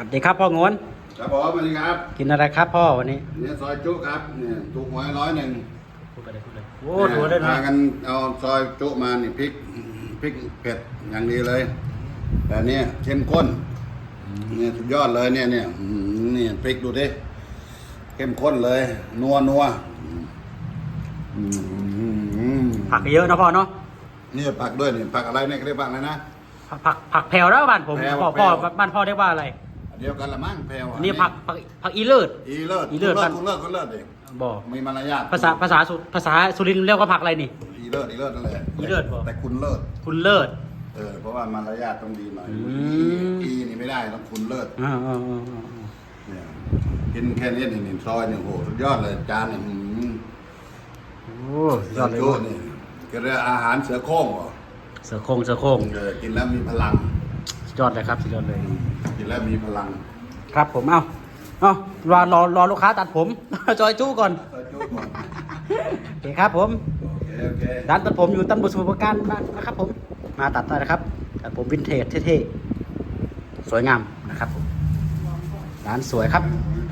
สวัสดีครับพ่อโงนครับผมสวัสดีครับกินอะไรครับพ่อวันนี้เนี่ยซอยจุครับเนี่ยจุหวยร้อยหนึ่งพูดไปเลยพูดเลยโอ้ถูเลยพานะกันเอาซอยจุมานี่พริกพริกเผ็ดอย่างดีเลย แต่เนี่ยเข้มข้นเนี่ยสุดยอดเลยเนี่ยเนี่ยอืมนี่พริกดูดิเข้มข้นเลย นัวนัวอืมผักเยอะนะพ่อเนาะนี่ผักด้วยนี่ผักอะไรเนี่ยเขาเรียกผักอะไรนะผักผักผักแพรวแล้วบ้านผมแพรวพ่อพ่อแพรวบ้านพ่อเรียกว่าอะไร เดียวกันละมั้งแพรวอันนี้ผักผักผักอีเลิศ อีเลิศอีเลิศคุณบ้านคุณเลิศคุณเลิศดิบอกมีมารยาทภาษาภาษาสุภาษาสุรินทร์เรียกว่าผักอะไรนี่ อีเลิศอีเลิศนั่นแหละอีเลิศบ่แต่คุณเลิศคุณเลิศ เออเพราะว่ามารยาทต้องดีหน่อยอือีมอีนี่ไม่ได้ต้องคุณเลิศอ่าอ่าอ่าอ่าเนี่ยกินแค่นี้นี่นี่ซอยเนี่ยโหสุดยอดเลยจานเนี่ยหืมโอ้ยอดเลยโจ้ว่ะนี่ก็เรียกอาหารเสือโคร่งเหรอเสือโครงเสือโครงเออกินแล้วมีพลังสุด ยอดเลยครับสุดยอดเลย กินแล้วมีพลังครับผมเอ้าเอ้ารอรอรอลูกค้าตัดผม จอยจู้ก่อนซอยโจ้ก่อนโอเคครับผม โอเคโอเคร้านตัดผมอยู่ตำบลสมุทรปราการนะครับผม มาตัดได้นะครับตัดผมวินเทจเท่ๆ สวยงามนะครับผมร้านสวยครับอืม